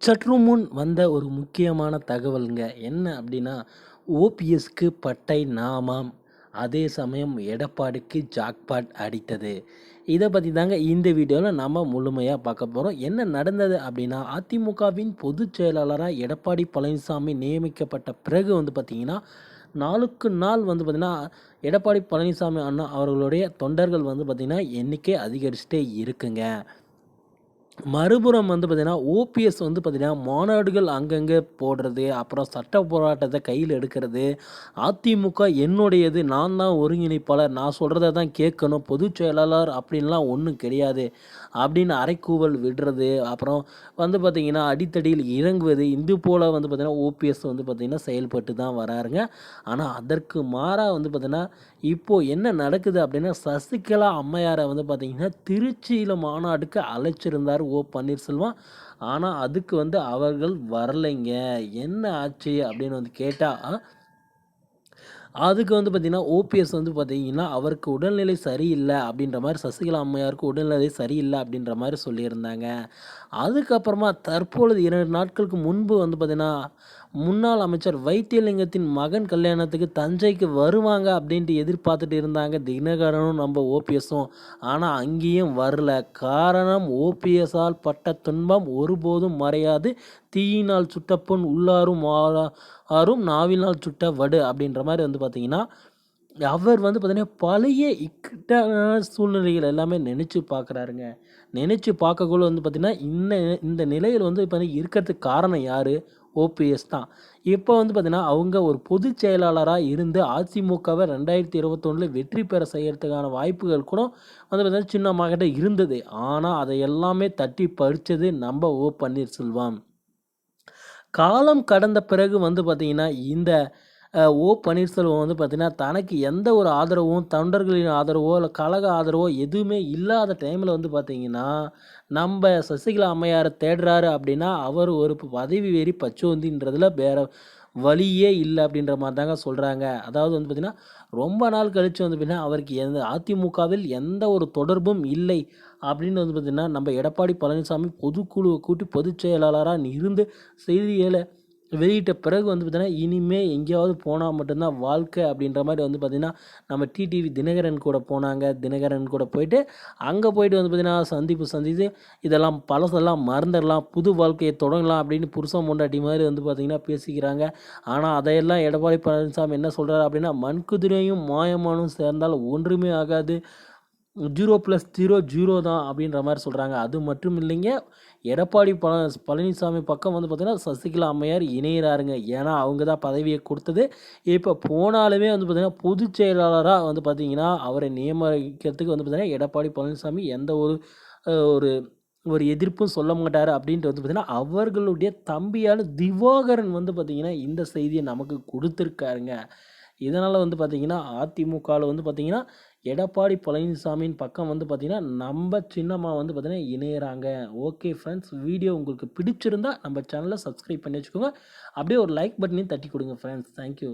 சற்று முன் வந்த ஒரு முக்கியமான தகவலுங்க. என்ன அப்படின்னா ஓபிஎஸ்க்கு பட்டை நாமாம். அதே சமயம் எடப்பாடிக்கு ஜாக்பாட் அடித்தது. இதை பற்றி தாங்க இந்த வீடியோவில் நம்ம முழுமையாக பார்க்க போகிறோம் என்ன நடந்தது அப்படின்னா அதிமுகவின் பொதுச் செயலாளராக எடப்பாடி பழனிசாமி நியமிக்கப்பட்ட பிறகு வந்து பார்த்திங்கன்னா நாளுக்கு நாள் வந்து பார்த்திங்கன்னா எடப்பாடி பழனிசாமி அண்ணா அவர்களுடைய தொண்டர்கள் வந்து பார்த்திங்கன்னா எண்ணிக்கை அதிகரிச்சுட்டே இருக்குங்க. மறுபுறம் வந்து பார்த்திங்கன்னா ஓபிஎஸ் வந்து பார்த்திங்கன்னா மாநாடுகள் அங்கங்கே போடுறது அப்புறம் சட்ட போராட்டத்தை கையில் எடுக்கிறது அதிமுக என்னுடையது நான் தான் ஒருங்கிணைப்பாளர் நான் சொல்கிறத தான் கேட்கணும் பொதுச் செயலாளர் அப்படின்லாம் ஒன்றும் கிடையாது அப்படின்னு அரைக்கூவல் விடுறது அப்புறம் வந்து பார்த்திங்கன்னா அடித்தடியில் இறங்குவது இது போல் வந்து பார்த்திங்கன்னா ஓபிஎஸ் வந்து பார்த்திங்கன்னா செயல்பட்டு தான் வராருங்க. ஆனால் அதற்கு மாறாக வந்து பார்த்திங்கன்னா இப்போது என்ன நடக்குது அப்படின்னா சசிகலா அம்மையாரை வந்து பார்த்திங்கன்னா திருச்சியில் மாநாடுக்கு அழைச்சிருந்தார் ஓ பன்னீர்செல்வம். ஆனால் அதுக்கு வந்து அவர்கள் வரலைங்க. என்ன ஆச்சு அப்படின்னு வந்து கேட்டால் அதுக்கு வந்து பார்த்திங்கன்னா ஓபிஎஸ் வந்து பார்த்திங்கன்னா அவருக்கு உடல்நிலை சரியில்லை அப்படின்ற மாதிரி சசிகலா அம்மையாருக்கு உடல்நிலை சரியில்லை அப்படின்ற மாதிரி சொல்லியிருந்தாங்க. அதுக்கப்புறமா தற்பொழுது இரண்டு நாட்களுக்கு முன்பு வந்து பார்த்திங்கன்னா முன்னாள் அமைச்சர் வைத்தியலிங்கத்தின் மகன் கல்யாணத்துக்கு தஞ்சைக்கு வருவாங்க அப்படின்ட்டு எதிர்பார்த்துட்டு இருந்தாங்க தினகரனும் நம்ம ஓபிஎஸும். ஆனால் அங்கேயும் வரல. காரணம் ஓபிஎஸால் பட்ட துன்பம் ஒருபோதும் மறையாது. தீயினால் சுட்டப்பொன் உள்ளாரும் ஆறும் நாவினால் சுட்ட வடு அப்படின்ற மாதிரி வந்து பார்த்திங்கன்னா அவர் வந்து பார்த்திங்கன்னா பழைய இக்கட்டான சூழ்நிலைகள் எல்லாமே நினச்சி பார்க்குறாருங்க நினச்சி பார்க்கக்குள்ள வந்து பார்த்திங்கன்னா இந்த இந்த நிலையில் வந்து இப்போ இருக்கிறதுக்கு காரணம் யார்? ஓபிஎஸ் தான். இப்போ வந்து பார்த்திங்கன்னா அவங்க ஒரு பொதுச் செயலாளராக இருந்து அதிமுகவை ரெண்டாயிரத்தி இருபத்தொன்னில் வெற்றி பெற செய்கிறதுக்கான வாய்ப்புகள் கூட வந்து பார்த்திங்கன்னா சின்ன மகிட்ட இருந்தது. ஆனால் அதை எல்லாமே தட்டி பறித்தது நம்ம ஓ பன்னீர்செல்வம். காலம் கடந்த பிறகு வந்து பார்த்திங்கன்னா இந்த ஓ பன்னீர்செல்வம் வந்து பார்த்திங்கன்னா தனக்கு எந்த ஒரு ஆதரவும் தொண்டர்களின் ஆதரவோ இல்லை கழக ஆதரவோ எதுவுமே இல்லாத டைமில் வந்து பார்த்திங்கன்னா நம்ம சசிகலா அம்மையாரை தேடுறாரு அப்படின்னா அவர் ஒரு பதவி வெறி பச்சோந்தின்றதில் வேற வழியே இல்லை அப்படின்ற மாதிரி தாங்க சொல்கிறாங்க அதாவது வந்து பார்த்திங்கன்னா ரொம்ப நாள் கழித்து வந்து பார்த்திங்கன்னா அவருக்கு எந்த அதிமுகவில் எந்த ஒரு தொடர்பும் இல்லை அப்படின்னு வந்து பார்த்திங்கன்னா நம்ம எடப்பாடி பழனிசாமி பொதுக்குழுவை கூட்டி பொதுச் செயலாளராக இருந்து செய்திகளை வெளியிட்ட பிறகு வந்து பார்த்திங்கன்னா இனிமேல் எங்கேயாவது போனால் மட்டும்தான் வாழ்க்கை அப்படின்ற மாதிரி வந்து பார்த்திங்கன்னா நம்ம டிடிவி தினகரன் கூட போனாங்க. தினகரன் கூட போயிட்டு அங்கே போயிட்டு வந்து பார்த்திங்கன்னா சந்திப்பு சந்தித்து இதெல்லாம் பழசெல்லாம் மறந்துடலாம். புது வாழ்க்கையை தொடங்கலாம் அப்படின்னு புருஷன் முண்டாட்டி மாதிரி வந்து பார்த்திங்கன்னா பேசிக்கிறாங்க. ஆனால் அதையெல்லாம் எடப்பாடி பழனிசாமி என்ன சொல்கிறாரு அப்படின்னா மண்குதிரையும் மாயமானும் சேர்ந்தால் ஒன்றுமே ஆகாது. ஜீரோ ப்ளஸ் ஜீரோ ஜீரோ தான் அப்படின்ற மாதிரி சொல்கிறாங்க அது மட்டும் இல்லைங்க எடப்பாடி பழ பழனிசாமி பக்கம் வந்து பார்த்திங்கன்னா சசிகலா அம்மையார் இணையிறாருங்க. ஏன்னா அவங்க தான் பதவியை கொடுத்தது. இப்போ போனாலுமே வந்து பார்த்திங்கன்னா பொதுச் செயலாளராக வந்து பார்த்திங்கன்னா அவரை நியமிக்கிறதுக்கு வந்து பார்த்திங்கன்னா எடப்பாடி பழனிசாமி எந்த ஒரு ஒரு ஒரு எதிர்ப்பும் சொல்ல மாட்டார் அப்படின்ட்டு வந்து பார்த்திங்கன்னா அவர்களுடைய தம்பியான திவாகரன் வந்து பார்த்திங்கன்னா இந்த செய்தியை நமக்கு கொடுத்துருக்காருங்க. இதனால் வந்து பார்த்திங்கன்னா அதிமுகவில் வந்து பார்த்திங்கன்னா எடப்பாடி பழனிசாமியின் பக்கம் வந்து பார்த்திங்கன்னா நம்ம சின்னம்மா வந்து பார்த்திங்கன்னா இணையிறாங்க. ஓகே ஃப்ரெண்ட்ஸ் வீடியோ உங்களுக்கு பிடிச்சிருந்தா நம்ம சேனலை சப்ஸ்கிரைப் பண்ணி வச்சுக்கோங்க. அப்படியே ஒரு லைக் பட்டனையும் தட்டி கொடுங்க ஃப்ரெண்ட்ஸ் தேங்க்யூ